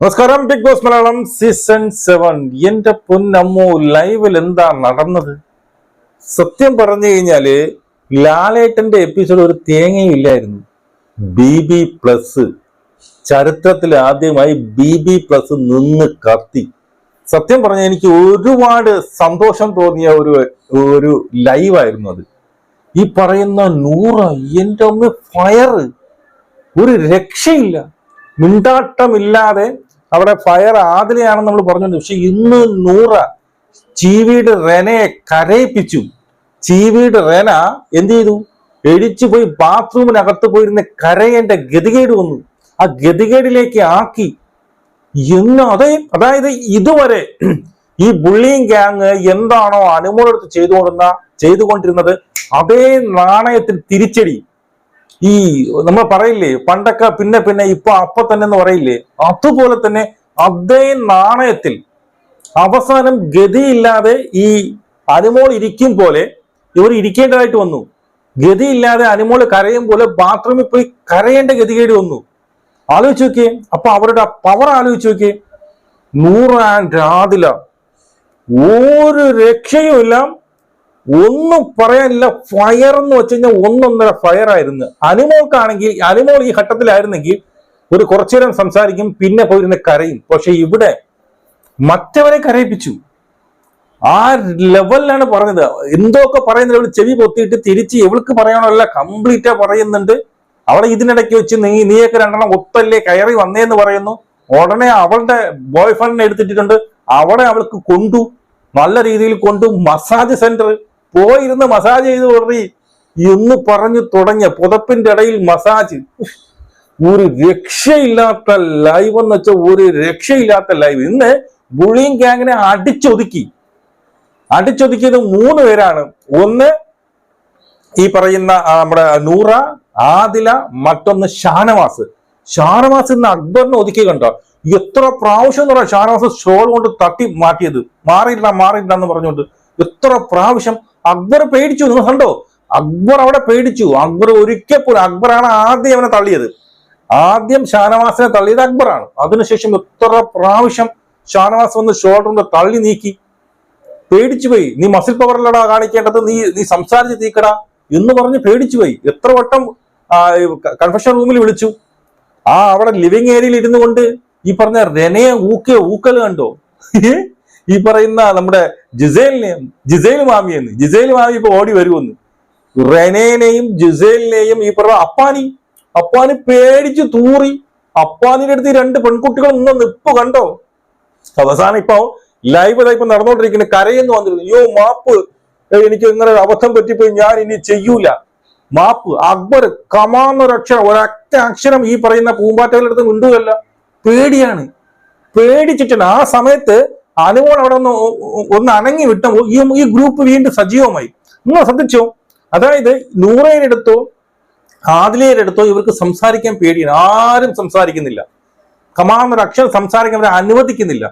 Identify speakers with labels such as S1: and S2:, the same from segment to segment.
S1: നമസ്കാരം Big Boss Malayalam season seven എന്റെ പൊന്നമ്മു ലൈവിൽ എന്താ നടന്നത്? സത്യം പറഞ്ഞു കഴിഞ്ഞാൽ ലാലേട്ടന്റെ എപ്പിസോഡ് ഒരു തേങ്ങയും ഇല്ലായിരുന്നു. ബി ബി പ്ലസ് ചരിത്രത്തിൽ ആദ്യമായി ബി ബി പ്ലസ് നിന്ന് കത്തി. സത്യം പറഞ്ഞ എനിക്ക് ഒരുപാട് സന്തോഷം തോന്നിയ ഒരു ഒരു ലൈവായിരുന്നു അത്. ഈ പറയുന്ന നൂറ എന്റെ അമ്മ ഫയർ ഒരു രക്ഷയില്ല. മിണ്ടാട്ടമില്ലാതെ അവിടെ ഫയർ ആതിലെയാണെന്ന് നമ്മൾ പറഞ്ഞിട്ടുണ്ട്. പക്ഷെ ഇന്ന് നൂറ ചീവീട് റെനയെ കരയിപ്പിച്ചു. ചീവീട് റെന എന്ത് ചെയ്തു? എടിച്ചു പോയി ബാത്റൂമിനകത്ത് പോയിരുന്ന കരയേണ്ട ഗതികേട് വന്നു. ആ ഗതികേടിലേക്ക് ആക്കി. എന്ന് അതേ അതായത് ഇതുവരെ ഈ ബുള്ളിങ് ഗ്യാങ് എന്താണോ അനുമോളെടുത്ത് ചെയ്തുകൊണ്ടിരുന്ന ചെയ്തുകൊണ്ടിരുന്നത് അതേ നാണയത്തിൽ തിരിച്ചടി. ഈ നമ്മൾ പറയില്ലേ പണ്ടൊക്കെ പിന്നെ പിന്നെ ഇപ്പൊ അപ്പൊ തന്നെ എന്ന് പറയില്ലേ അതുപോലെ തന്നെ അതേ നാണയത്തിൽ അവസാനം ഗതിയില്ലാതെ ഈ അനുമോൾ ഇരിക്കും പോലെ ഇവർ ഇരിക്കേണ്ടതായിട്ട് വന്നു. ഗതിയില്ലാതെ അനുമോൾ കരയും പോലെ ബാത്റൂമിൽ പോയി കരയേണ്ട ഗതികേട് വന്നു. ആലോചിച്ച് നോക്കിയേ അപ്പൊ അവരുടെ പവർ ആലോചിച്ച് നോക്കിയേ നൂറ് ആൻഡ് രാതില ഒരു രക്ഷയുമില്ല. ഒന്നും പറയാനില്ല. ഫയർ എന്ന് വെച്ച് കഴിഞ്ഞാൽ ഒന്നൊന്നര ഫയർ ആയിരുന്നു. അനുമോൾക്കാണെങ്കിൽ അനുമോൾ ഈ ഘട്ടത്തിലായിരുന്നെങ്കിൽ ഒരു കുറച്ചു നേരം സംസാരിക്കും പിന്നെ പോയിരുന്ന് കരയും. പക്ഷെ ഇവിടെ മറ്റവരെ കരയിപ്പിച്ചു. ആ ലെവലിലാണ് പറഞ്ഞത്. എന്തൊക്കെ പറയുന്ന അവൾ ചെവി പൊത്തിയിട്ട് തിരിച്ച് ഇവൾക്ക് പറയാനുള്ള കംപ്ലീറ്റ് പറയുന്നുണ്ട്. അവളെ ഇതിനിടയ്ക്ക് വെച്ച് നീ നീയൊക്കെ രണ്ടെണ്ണം ഒത്തല്ലേ കയറി വന്നേന്ന് പറയുന്നു. ഉടനെ അവളുടെ ബോയ് ഫ്രണ്ടിനെ എടുത്തിട്ടുണ്ട്. അവിടെ അവൾക്ക് കൊണ്ടു. നല്ല രീതിയിൽ കൊണ്ടു. മസാജ് സെന്റർ പോയിരുന്ന് മസാജ് ചെയ്ത് കൊടുറി എന്ന് പറഞ്ഞു തുടങ്ങിയ പുതപ്പിന്റെ ഇടയിൽ മസാജ് ഒരു രക്ഷയില്ലാത്ത ലൈവ് എന്ന് വെച്ചാൽ ഒരു രക്ഷയില്ലാത്ത ലൈവ് ഇന്ന് ബുളിയും ഗ്യാങ്ങിനെ അടിച്ചൊതുക്കി. അടിച്ചൊതുക്കിയത് മൂന്ന് പേരാണ്. ഒന്ന് ഈ പറയുന്ന നമ്മുടെ നൂറ ആദില മറ്റൊന്ന് ഷാനവാസ്. ഷാനവാസ് ഇന്ന് അക്ബറിനെ ഒതുക്കി കണ്ടോ? എത്ര പ്രാവശ്യം എന്ന് പറയാം. ഷാനവാസ് ഷോൾ കൊണ്ട് തട്ടി മാറ്റിയത്. മാറിയില്ല മാറിയില്ല എന്ന് പറഞ്ഞുകൊണ്ട്. എത്ര പ്രാവശ്യം അക്ബർ പേടിച്ചു നിങ്ങൾ കണ്ടോ? അക്ബർ അവിടെ പേടിച്ചു. അക്ബർ ഒരിക്കൽ പോലും അക്ബറാണ് ആദ്യം അവനെ തള്ളിയത്. ആദ്യം ഷാനവാസിനെ തള്ളിയത് അക്ബറാണ്. അതിനുശേഷം എത്ര പ്രാവശ്യം ഷാനവാസ് വന്ന് കൊണ്ട് തള്ളി നീക്കി. പേടിച്ചു പോയി. നീ മസിൽ പവറിലടാ കാണിക്കേണ്ടത് നീ നീ സംസാരിച്ച് തീക്കടാ എന്ന് പറഞ്ഞ് പേടിച്ചു പോയി. എത്ര വട്ടം കൺഫെഷൻ റൂമിൽ വിളിച്ചു. ആ അവിടെ ലിവിങ് ഏരിയയിൽ ഇരുന്നു കൊണ്ട് ഈ പറഞ്ഞ റെനയെ ഊക്കെ ഊക്കൽ കണ്ടോ? ഈ പറയുന്ന നമ്മുടെ ജിസേലിനെയും ജിസേൽ മാമിയെന്ന്. ജിസേൽ മാമി ഇപ്പൊ ഓടി വരുമെന്ന്. റെനേനെയും ജിസേലിനെയും ഈ പറഞ്ഞ അപ്പാനി അപ്പാനി പേടിച്ചു തൂറി അപ്പാനിന്റെ അടുത്ത് രണ്ട് പെൺകുട്ടികൾ ഇന്ന് നിപ്പ് കണ്ടോ? അവസാനം ഇപ്പൊ ലൈവ് ഇതാ ഇപ്പൊ നടന്നുകൊണ്ടിരിക്കുന്നത് കരയെന്ന് വന്നിരുന്നു. അയ്യോ മാപ്പ് എനിക്ക് ഇങ്ങനെ അബദ്ധം പറ്റിപ്പോയി. ഞാൻ ഇനി ചെയ്യൂല. മാപ്പ് അക്ബർ കമാന്നൊരക്ഷരം ഒരൊറ്റ അക്ഷരം ഈ പറയുന്ന പൂമ്പാറ്റകളുടെ അടുത്ത് മിണ്ടുകയല്ല. പേടിയാണ്. പേടിച്ചിട്ടാണ്. ആ സമയത്ത് അനുമോൾ അവിടെ ഒന്ന് ഒന്ന് അനങ്ങി വിട്ടപ്പോൾ ഈ ഈ ഗ്രൂപ്പ് വീണ്ടും സജീവമായി. നിങ്ങൾ ശ്രദ്ധിച്ചോ? അതായത് നൂറേനെടുത്തോ ആദിലേരെടുത്തോ ഇവർക്ക് സംസാരിക്കാൻ പേടിയാണ്. ആരും സംസാരിക്കുന്നില്ല. കമാന്നൊരു അക്ഷരം സംസാരിക്കാൻ അവരെ അനുവദിക്കുന്നില്ല.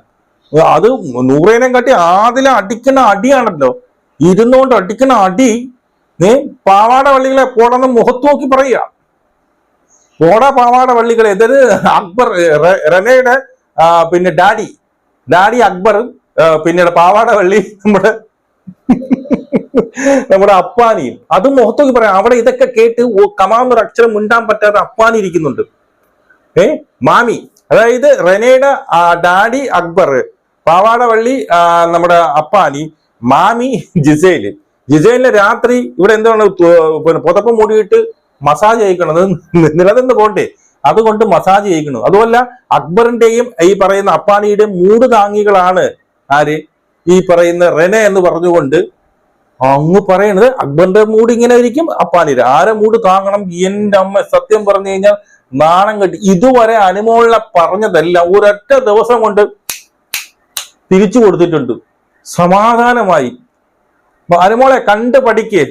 S1: അത് നൂറേനെ കാട്ടി ആദില അടിക്കുന്ന അടിയാണല്ലോ. ഇരുന്നുകൊണ്ട് അടിക്കുന്ന അടി നീ പാവാട വള്ളികളെ പോടെന്ന് മുഖത്ത് നോക്കി പറയുക. പോടാ പാവാട വള്ളികളെ. ഇതൊരു അക്ബർ റെനയുടെ പിന്നെ ഡാഡി. ഡാഡി അക്ബർ പിന്നീട് പാവാട വള്ളി നമ്മുടെ നമ്മുടെ അപ്പാനിയും അതും മുഖത്തൊക്കെ പറയാം. അവിടെ ഇതൊക്കെ കേട്ട് കമാന്നൊരു അക്ഷരം മുണ്ടാൻ പറ്റാതെ അപ്പാനി ഇരിക്കുന്നുണ്ട്. ഏ മാമി അതായത് റെനയുടെ ഡാഡി അക്ബർ പാവാടവള്ളി നമ്മുടെ അപ്പാനി മാമി ജിസേൽ. ജിസേലിന് രാത്രി ഇവിടെ എന്താണ് പിന്നെ പുതപ്പ് മൂടിയിട്ട് മസാജ് അയക്കണത് നിലനിന്ന് പോണ്ടേ? അതുകൊണ്ട് മസാജ് ചെയ്യിക്കുന്നു. അതുമല്ല അക്ബറിന്റെയും ഈ പറയുന്ന അപ്പാനിയുടെയും മൂട് താങ്ങികളാണ് ആര്? ഈ പറയുന്ന റെനെ എന്ന് പറഞ്ഞുകൊണ്ട് അങ്ങ് പറയണത് അക്ബറിന്റെ മൂട് ഇങ്ങനെ ആയിരിക്കും അപ്പാനിയുടെ. ആരെ മൂട് താങ്ങണം? എന്റെ അമ്മ സത്യം പറഞ്ഞു കഴിഞ്ഞാൽ നാണം കെട്ടി. ഇതുവരെ അനുമോളിനെ പറഞ്ഞതല്ല. ഒരൊറ്റ ദിവസം കൊണ്ട് തിരിച്ചു കൊടുത്തിട്ടുണ്ട്. സമാധാനമായി. അനുമോളെ കണ്ട് പഠിക്ക്.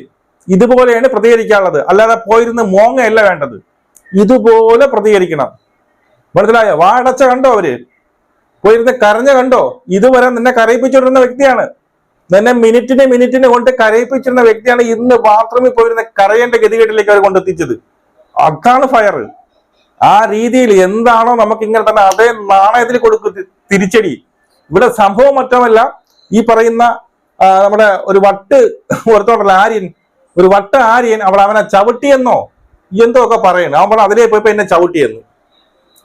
S1: ഇതുപോലെയാണ് പ്രതികരിക്കാനുള്ളത്. അല്ലാതെ പോയിരുന്ന് മോങ്ങയല്ല വേണ്ടത്. ഇതുപോലെ പ്രതികരിക്കണം. മനസ്സിലായോ? വാടച്ച കണ്ടോ അവർ? പോയിരുന്ന് കരഞ്ഞ കണ്ടോ? ഇതുവരെ നിന്നെ കരയിപ്പിച്ചുകൊണ്ടിരുന്ന വ്യക്തിയാണ്. നിന്നെ മിനിറ്റിന് മിനിറ്റിന് കൊണ്ട് കരയിപ്പിച്ചിരുന്ന വ്യക്തിയാണ് ഇന്ന് ബാത്റൂമിൽ പോയിരുന്ന കരയേണ്ട ഗതികേട്ടിലേക്ക് അവർ കൊണ്ടെത്തിച്ചത്. അതാണ് ഫയർ ആ രീതിയിൽ എന്താണോ നമുക്ക് ഇങ്ങനെ തന്നെ അതേ നാണയത്തിൽ കൊടുക്കും തിരിച്ചടി. ഇവിടെ സംഭവം മറ്റമല്ല ഈ പറയുന്ന നമ്മുടെ ഒരു വട്ട് ഒരുത്തോണ്ടല്ല ആര്യൻ. ഒരു വട്ട് ആര്യൻ അവിടെ അവനെ ചവിട്ടിയെന്നോ എന്തോ ഒക്കെ പറയുന്നു അവൻ പറഞ്ഞു അതിലേ പോയപ്പോ എന്നെ ചവിട്ടിയെന്ന്.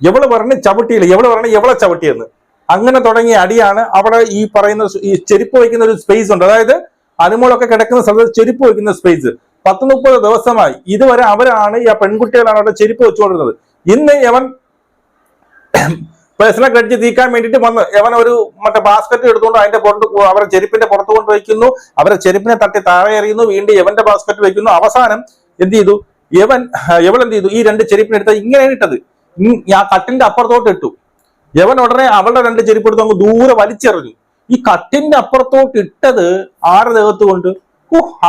S1: എവൾ പറഞ്ഞ് ചവിട്ടിയില്ല എവൾ പറഞ്ഞ് എവളെ ചവിട്ടിയെന്ന്. അങ്ങനെ തുടങ്ങിയ അടിയാണ് അവിടെ ഈ പറയുന്ന ഈ ചെരുപ്പ് വയ്ക്കുന്ന ഒരു സ്പേസ് ഉണ്ട്. അതായത് അനുമോളൊക്കെ കിടക്കുന്ന സ്ഥലത്ത് ചെരുപ്പ് വയ്ക്കുന്ന സ്പേസ് പത്ത് മുപ്പത് ദിവസമായി. ഇതുവരെ അവരാണ് ഈ പെൺകുട്ടികളാണ് അവിടെ ചെരുപ്പ് വെച്ചുകൊണ്ടിരുന്നത്. ഇന്ന് യവൻ പേഴ്സണൽ ക്രെഡിറ്റ് തീക്കാൻ വേണ്ടിയിട്ട് വന്ന് യവൻ ഒരു മറ്റേ ബാസ്ക്കറ്റ് എടുത്തുകൊണ്ട് അതിന്റെ പുറത്ത് അവരെ ചെരുപ്പിന്റെ പുറത്ത് കൊണ്ട് വയ്ക്കുന്നു അവരെ ചെരുപ്പിനെ തട്ടി താഴെ എറിയുന്നു. വീണ്ടും യവന്റെ ബാസ്ക്കറ്റ് വയ്ക്കുന്നു. അവസാനം എന്ത് ചെയ്തു? യവൻ യവൾ എന്ത് ചെയ്തു? ഈ രണ്ട് ചെരുപ്പിനെടുത്ത് ഇങ്ങനെ ഇട്ടത്. ആ കട്ടിന്റെ അപ്പുറത്തോട്ട് ഇട്ടു. യവൻ ഉടനെ അവളുടെ രണ്ട് ചെരുപ്പ് എടുത്ത് അങ്ങ് ദൂരെ വലിച്ചെറിഞ്ഞു. ഈ കട്ടിന്റെ അപ്പുറത്തോട്ട് ഇട്ടത് ആരുടെ ദേഹത്ത് കൊണ്ട്?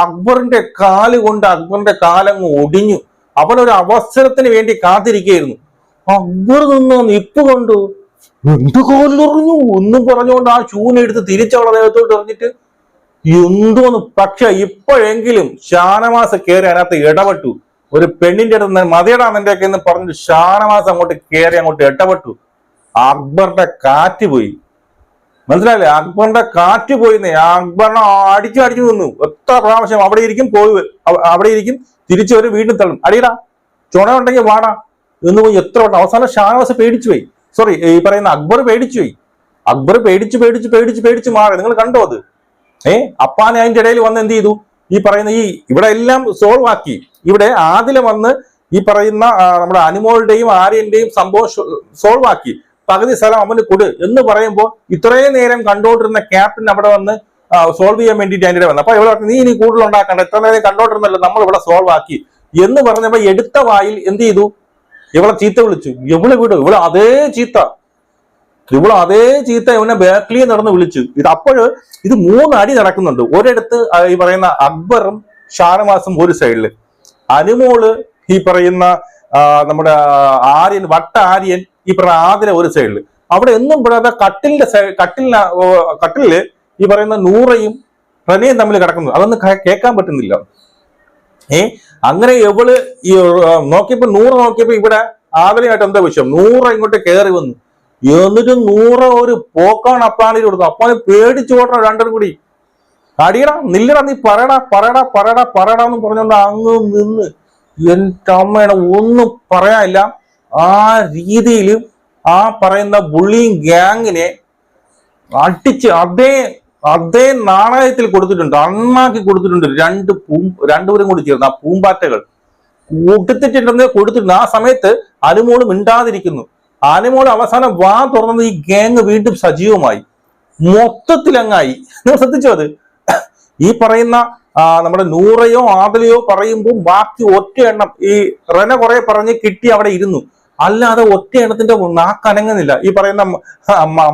S1: അക്ബറിന്റെ കാൽ കൊണ്ട് അക്ബറിന്റെ കാലങ്ങ് ഒടിഞ്ഞു. ഒരു അവസരത്തിന് വേണ്ടി കാത്തിരിക്കുകയായിരുന്നു. അക്ബർ നിന്ന് നിപ്പ് കണ്ടു. എന്ത് കാലിലെറിഞ്ഞു ഒന്നും പറഞ്ഞുകൊണ്ട് ആ ചൂനെടുത്ത് തിരിച്ചവളെ ദേഹത്തോട്ട് എറിഞ്ഞിട്ട് എന്തോന്ന്? പക്ഷെ ഇപ്പോഴെങ്കിലും ഷാനവാസ് കയറി അതിനകത്ത് ഇടപെട്ടു. ഒരു പെണ്ണിന്റെ അടുത്ത് നിന്ന് മതിയടാ നിന്റെ ഒക്കെ എന്ന് ഷാനവാസ് അങ്ങോട്ട് കയറി അങ്ങോട്ട് ഇടപെട്ടു. അക്ബറിന്റെ കാറ്റ് പോയി. മനസ്സിലായില്ലേ? അക്ബറിന്റെ കാറ്റ് പോയി അക്ബറിനെ അടിച്ചു അടിച്ചു നിന്നു. എത്ര പ്രാവശ്യം അവിടെ ഇരിക്കും പോയി അവിടെ ഇരിക്കും തിരിച്ചു വരും വീണ്ടും തള്ളും. അടിയടാ ചുണ ഉണ്ടെങ്കിൽ വാടാ. എന്ന് പോയി എത്ര വട്ടം. അവസാനം ഷാനവാസ് പേടിച്ചു പോയി. സോറി ഈ പറയുന്ന അക്ബർ പേടിച്ചു പോയി. അക്ബർ പേടിച്ച് പേടിച്ച് പേടിച്ച് പേടിച്ച് മാറി. നിങ്ങൾ കണ്ടോ അത്? ഏ? അപ്പാനെ അതിന്റെ ഇടയിൽ വന്ന് എന്ത് ചെയ്തു? ഈ പറയുന്ന ഈ ഇവിടെ എല്ലാം സോൾവ് ആക്കി. ഇവിടെ ആദ്യം വന്ന് ഈ പറയുന്ന നമ്മുടെ അനുമോളുടെയും ആര്യന്റെയും സംഭവം സോൾവ് ആക്കി. പകുതി സ്ഥലം അവന് കൊടു എന്ന് പറയുമ്പോൾ ഇത്രയും നേരം കണ്ടോണ്ടിരുന്ന ക്യാപ്റ്റൻ അവിടെ വന്ന് സോൾവ് ചെയ്യാൻ വേണ്ടിയിട്ട് അതിന്റെ വന്നു. അപ്പൊ ഇവിടെ നീ ഇനി കൂടുതൽ ഉണ്ടാക്കണ്ട. ഇത്ര നേരം കണ്ടോണ്ടിരുന്നല്ലോ നമ്മൾ ഇവിടെ സോൾവ് ആക്കി. എന്ന് പറഞ്ഞപ്പോ എടുത്ത വായിൽ എന്ത് ചെയ്തു? ഇവളെ ചീത്ത വിളിച്ചു. ഇവൾ വിടും. ഇവൾ അതേ ചീത്ത. ഇവൾ അതേ ചീത്ത ഇവനെ ബേക്കലി നടന്ന് വിളിച്ചു. ഇത് അപ്പോഴ് ഇത് മൂന്ന് അടി നടക്കുന്നുണ്ട്. ഒരിടത്ത് ഈ പറയുന്ന അക്ബറും ഷാനവാസും ഒരു സൈഡിൽ. അനുമോൾ ഈ പറയുന്ന നമ്മുടെ ആര്യൻ വട്ട ആര്യൻ ഈ പറയുന്ന ആതിര ഒരു സൈഡിൽ. അവിടെ എന്നും പെടാതെ കട്ടിലിന്റെ കട്ടിലിന് കട്ടിലിൽ ഈ പറയുന്ന നൂറയും റനയും തമ്മിൽ കിടക്കുന്നു. അതൊന്നും കേൾക്കാൻ പറ്റുന്നില്ല. ഏ അങ്ങനെ എവൾ ഈ നോക്കിയപ്പോ നൂറ് നോക്കിയപ്പോ ഇവിടെ ആതിരയായിട്ട് എന്താ വിഷയം? നൂറ് ഇങ്ങോട്ട് കയറി വന്നു. എന്നിട്ട് നൂറ് ഒരു പോക്കാണ് അപ്പാളിൽ കൊടുത്തു അപ്പാളി പേടിച്ചു ഓടണം രണ്ടും കൂടി. അടിയടാ നില്ലടാ നീ പറയടാ പറയടാ പറയടാ പറയടാ എന്ന് പറഞ്ഞുകൊണ്ട് അങ്ങ് നിന്ന് എന്റെ അമ്മയുടെ ഒന്നും പറയാനില്ല. ആ രീതിയിൽ ആ പറയുന്ന ബുള്ളിയും ഗ്യാങ്ങിനെ അടിച്ച് അതേ അതേ നാണയത്തിൽ കൊടുത്തിട്ടുണ്ട് അണ്ണാക്കി കൊടുത്തിട്ടുണ്ട് രണ്ട് പൂ രണ്ടുപേരും കൂടി ചേർന്ന് ആ പൂമ്പാറ്റകൾ. കൊടുത്തിട്ടുണ്ടെന്ന് കൊടുത്തിട്ടുണ്ട്. ആ സമയത്ത് അലുമോളും മിണ്ടാതിരിക്കുന്നു. അനുമോൾ അവസാനം വാ തുറന്നത് ഈ ഗ്യാങ് വീണ്ടും സജീവമായി. മൊത്തത്തിൽ അങ്ങായി നിങ്ങൾ ശ്രദ്ധിച്ചോ അത്? ഈ പറയുന്ന നമ്മുടെ നൂറയോ ആദലയോ പറയുമ്പോൾ ബാക്കി ഒറ്റ എണ്ണം ഈ റെന കുറെ പറഞ്ഞ് കിട്ടി അവിടെ ഇരുന്നു. അല്ലാതെ ഒറ്റ എണ്ണത്തിന്റെ നാക്കനങ്ങുന്നില്ല ഈ പറയുന്ന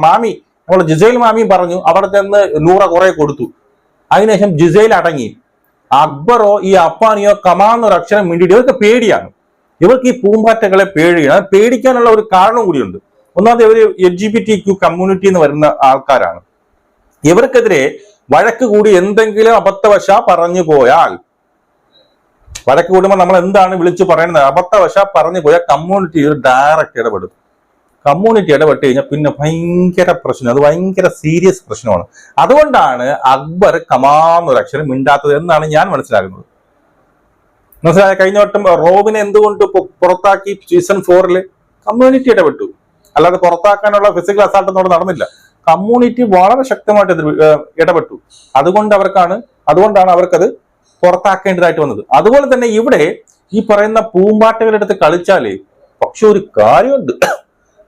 S1: മാമി നമ്മുടെ ജിസൈൽ മാമി പറഞ്ഞു അവിടെ ചെന്ന് നൂറ കുറെ കൊടുത്തു. അതിനുശേഷം ജിസൈൽ അടങ്ങി. അക്ബറോ ഈ അപ്പാനിയോ കമാന്നൊരു അക്ഷരം വേണ്ടിയിട്ട് ഇതൊക്കെ പേടിയാണ്. ഇവർക്ക് ഈ പൂമ്പാറ്റകളെ പേടിയാണ് പേടിക്കാനുള്ള ഒരു കാരണം കൂടിയുണ്ട്. ഒന്നാമത് ഇവർ L G B T Q community എന്ന് വരുന്ന ആൾക്കാരാണ്. ഇവർക്കെതിരെ വഴക്ക് കൂടി എന്തെങ്കിലും അബദ്ധവശ പറഞ്ഞു പോയാൽ വഴക്ക് കൂടുമ്പോൾ നമ്മൾ എന്താണ് വിളിച്ചു പറയുന്നത് അബദ്ധവശ പറഞ്ഞു പോയാൽ കമ്മ്യൂണിറ്റി ഡയറക്റ്റ് ഇടപെടും. കമ്മ്യൂണിറ്റി ഇടപെട്ട് കഴിഞ്ഞാൽ പിന്നെ ഭയങ്കര പ്രശ്നം. അത് ഭയങ്കര സീരിയസ് പ്രശ്നമാണ്. അതുകൊണ്ടാണ് അക്ബർ കമാന്നൊരു അക്ഷരം മിണ്ടാത്തത് എന്നാണ് ഞാൻ മനസ്സിലാക്കുന്നത്. മനസ്സിലായ? കഴിഞ്ഞ വട്ടം റോബിനെ എന്തുകൊണ്ട് പുറത്താക്കി സീസൺ ഫോറിൽ കമ്മ്യൂണിറ്റി ഇടപെട്ടു അല്ലാതെ പുറത്താക്കാനുള്ള ഫിസിക്കൽ അസാൾട്ട് ഒന്നും നടന്നില്ല. കമ്മ്യൂണിറ്റി വളരെ ശക്തമായിട്ട് ഇടപെട്ടു. അതുകൊണ്ട് അവർക്കാണ് അതുകൊണ്ടാണ് അവർക്കത് പുറത്താക്കേണ്ടതായിട്ട് വന്നത്. അതുപോലെ തന്നെ ഇവിടെ ഈ പറയുന്ന പൂമ്പാറ്റകളുടെ അടുത്ത് കളിച്ചാലേ പക്ഷെ ഒരു കാര്യമുണ്ട്.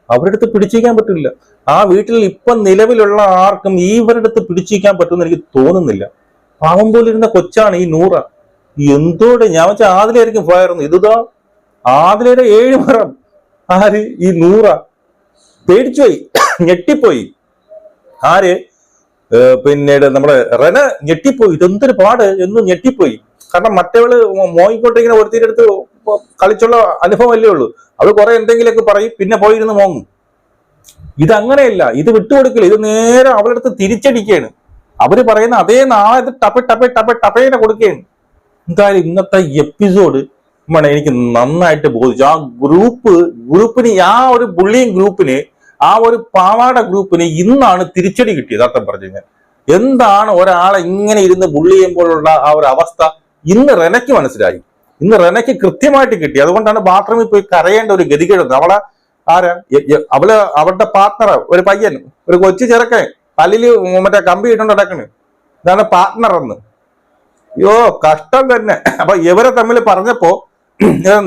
S1: അവരുടെ അടുത്ത് പിടിച്ചിരിക്കാൻ പറ്റില്ല. ആ വീട്ടിൽ ഇപ്പൊ നിലവിലുള്ള ആർക്കും ഇവരുടെ അടുത്ത് പിടിച്ചിരിക്കാൻ പറ്റുമെന്ന് എനിക്ക് തോന്നുന്നില്ല. പാവം പോലിരുന്ന കൊച്ചാണ് ഈ നൂറ. എന്തോടെ ഞാൻ വെച്ചാൽ ആദിലായിരിക്കും ഫയർന്ന് ഇതുതാ ആദിലയുടെ ഏഴ് മരം. ആര്? ഈ നൂറ. പേടിച്ചുപോയി. ഞെട്ടിപ്പോയി. ആര്? പിന്നീട് നമ്മുടെ റെന ഞെട്ടിപ്പോയി. ഇതെന്തൊരു പാട്. എന്നും ഞെട്ടിപ്പോയി. കാരണം മറ്റവൾ മോങ്ങിക്കോട്ടെ ഇങ്ങനെ അടുത്ത് കളിച്ചുള്ള അനുഭവം അല്ലേ ഉള്ളൂ. അവൾ കുറെ എന്തെങ്കിലുമൊക്കെ പറയും പിന്നെ പോയിരുന്ന് മോങ്ങും. ഇതങ്ങനെയല്ല. ഇത് വിട്ടുകൊടുക്കില്ല. ഇത് നേരെ അവളെടുത്ത് തിരിച്ചടിക്കുകയാണ്. അവർ പറയുന്ന അതേ നാളെ ഇത് ടപ്പ ടപ്പ ടപ്പ ടപ്പേനെ കൊടുക്കുകയാണ്. എന്തായാലും ഇന്നത്തെ എപ്പിസോഡ് എനിക്ക് നന്നായിട്ട് ബോധിച്ചു. ആ ഗ്രൂപ്പ് ഗ്രൂപ്പിന് ആ ഒരു ബുള്ളിയും ഗ്രൂപ്പിന് ആ ഒരു പാവാട ഗ്രൂപ്പിന് ഇന്നാണ് തിരിച്ചടി കിട്ടിയത് അർത്ഥം പറഞ്ഞു കഴിഞ്ഞാൽ. എന്താണ് ഒരാളെ ഇങ്ങനെ ഇരുന്ന് ബുള്ളി ചെയ്യുമ്പോഴുള്ള ആ ഒരു അവസ്ഥ? ഇന്ന് റെനയ്ക്ക് മനസ്സിലായി. ഇന്ന് റെനയ്ക്ക് കൃത്യമായിട്ട് കിട്ടി. അതുകൊണ്ടാണ് ബാത്റൂമിൽ പോയി കരയേണ്ട ഒരു ഗതികേട് അവളെ ആരാ? അവൾ അവളുടെ പാർട്ട്ണർ ഒരു പയ്യൻ ഒരു കൊച്ചു ചെറുക്കൻ പല്ലിൽ മറ്റേ കമ്പി ഇട്ടുകൊണ്ട് നടക്കണ്. ഇതാണ് പാർട്ട്ണർ എന്ന്. അയ്യോ കഷ്ടം തന്നെ. അപ്പൊ ഇവരെ തമ്മിൽ പറഞ്ഞപ്പോ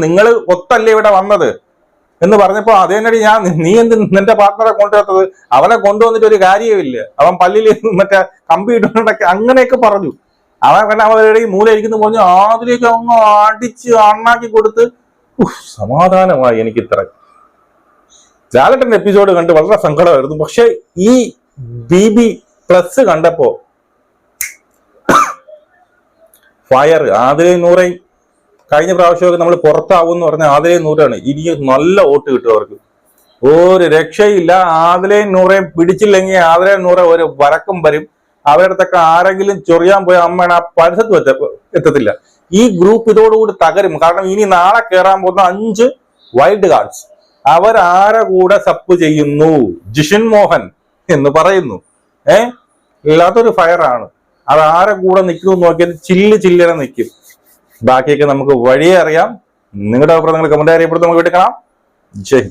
S1: നിങ്ങൾ ഒത്തല്ലേ ഇവിടെ വന്നത്? എന്ന് പറഞ്ഞപ്പോ അതേ ഞാൻ നീ എന്ത് നിന്റെ പാർട്ട്ണറെ കൊണ്ടുവന്നത്? അവനെ കൊണ്ടുവന്നിട്ട് ഒരു കാര്യമില്ല അവൻ പല്ലിൽ മറ്റേ കമ്പി ഇട്ടുകൊണ്ടൊക്കെ അങ്ങനെയൊക്കെ പറഞ്ഞു. അവൻ പിന്നെ അവരുടെ മൂല ഇരിക്കുന്നു പറഞ്ഞു അതിലേക്ക് അങ്ങ് അടിച്ച് അണ്ണാക്കി കൊടുത്ത് സമാധാനമായി എനിക്ക് ഇത്ര ലാലട്ടന്റെ എപ്പിസോഡ് കണ്ട് വളരെ സങ്കടമായിരുന്നു. പക്ഷെ ഈ ബി ബി പ്ലസ് കണ്ടപ്പോ ഫയർ ആതിരയും നൂറയും കഴിഞ്ഞ പ്രാവശ്യമൊക്കെ നമ്മൾ പുറത്താവും എന്ന് പറഞ്ഞ ആതിരയും നൂറാണ്. ഇനി നല്ല വോട്ട് കിട്ടും അവർക്ക്. ഒരു രക്ഷയില്ല. ആതിലയും നൂറയും പിടിച്ചില്ലെങ്കിൽ ആതിലയും നൂറ ഒരു വരക്കും വരും. അവരടുത്തൊക്കെ ആരെങ്കിലും ചൊറിയാൻ പോയ അമ്മയാണ് ആ പരിസരത്ത് വെച്ച എത്തത്തില്ല. ഈ ഗ്രൂപ്പ് ഇതോടുകൂടി തകരും. കാരണം ഇനി നാളെ കയറാൻ പോകുന്ന അഞ്ച് വൈൽഡ് കാർഡ്സ് അവർ ആരെ കൂടെ സപ്പ് ചെയ്യുന്നു. ജിഷൻ മോഹൻ എന്ന് പറയുന്നു. ഏ? ഇല്ലാത്തൊരു ഫയറാണ് അത് ആരെ കൂടെ നിൽക്കുമെന്ന് നോക്കിയാൽ ചില്ല് ചില്ലറ നിൽക്കും. ബാക്കിയൊക്കെ നമുക്ക് വഴിയെ അറിയാം. നിങ്ങളുടെ അഭിപ്രായം നിങ്ങൾ കമന്റ് അറിയപ്പെടുന്ന നമുക്ക് വീട്ടിൽ കാണാം. ജയ്